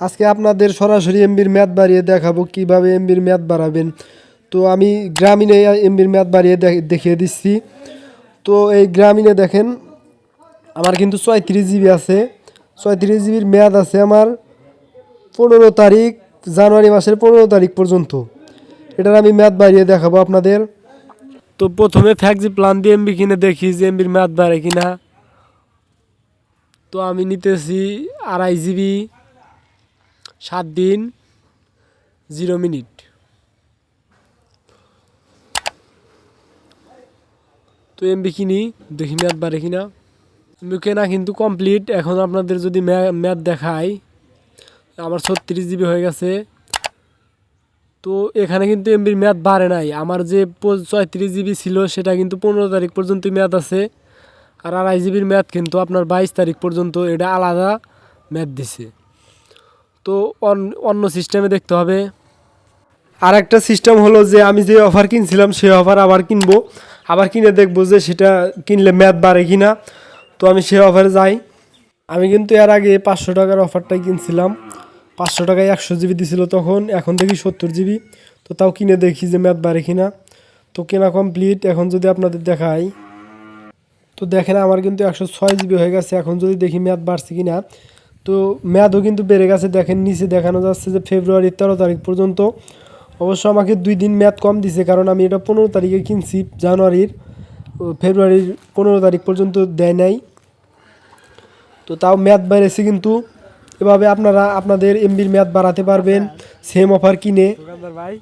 আজকে আপনাদের সরাসরি এমবির ম্যাথ বাড়িয়ে দেখাবো কীভাবে এমবির ম্যাথ বাড়াবেন। তো আমি গ্রামীণে এমবির ম্যাথ বাড়িয়ে দেখিয়ে দিচ্ছি। তো এই গ্রামীণে দেখেন, আমার কিন্তু ছয়ত্রিশ জিবি আছে। ছয়ত্রিশ জিবির মেয়াদ আছে আমার পনেরো তারিখ, জানুয়ারি মাসের পনেরো তারিখ পর্যন্ত। এটার আমি ম্যাথ বাড়িয়ে দেখাবো আপনাদের। তো প্রথমে ফ্যাক্সি প্ল্যান দিয়ে এমবি কিনে দেখি যে এমবির ম্যাথ বাড়ে কিনা। তো আমি নিতেছি আড়াই জিবি। সাত দিন, জিরো মিনিট। তো এমবি কিনি, দেখি ম্যাথ বাড়ে কিনা। এমবি কেনা কিন্তু কমপ্লিট। এখন আপনাদের যদি ম্যাথ দেখাই, আমার ছত্রিশ জিবি হয়ে গেছে। তো এখানে কিন্তু এমবির ম্যাথ বাড়ে নাই। আমার যে ছয়ত্রিশ জিবি ছিল, সেটা কিন্তু পনেরো তারিখ পর্যন্ত ম্যাথ আছে। আর আড়াই জিবির ম্যাথ কিন্তু আপনার বাইশ তারিখ পর্যন্ত এটা আলাদা ম্যাথ দিছে। তো অন- অন্য সিস্টেমে দেখতে হবে। আর একটা সিস্টেম হলো যে আমি যে অফার কিনছিলাম, সেই অফার আবার কিনবো। আবার কিনে দেখব যে সেটা কিনলে ম্যাথ বাড়ে কি না তো আমি সেই অফারে যাই। আমি কিন্তু এর আগে পাঁচশো টাকার অফারটাই কিনছিলাম। পাঁচশো টাকায় একশো জিবি দিছিল তখন, এখন দেখি সত্তর জিবি। তো তাও কিনে দেখি যে ম্যাথ বাড়ে কি না তো কেনা কমপ্লিট এখন যদি আপনাদের দেখাই। তো দেখেন, আমার কিন্তু একশো ছয় জিবি হয়ে গেছে। এখন যদি দেখি ম্যাথ বাড়ছে কিনা তো ম্যাথও কিন্তু বেড়ে গেছে। দেখেন নিচে দেখানো যাচ্ছে যে ফেব্রুয়ারির তেরো তারিখ পর্যন্ত অবশ্য আমাকে দুই দিন ম্যাথ কম দিছে কারণ আমি এটা পনেরো তারিখে কিনছি জানুয়ারির ফেব্রুয়ারির পনেরো তারিখ পর্যন্ত দেয় নাই। তো তাও ম্যাথ বেড়েছে কিন্তু এভাবে আপনারা আপনাদের এমবির ম্যাথ বাড়াতে পারবেন সেম অফার কিনে। ভাই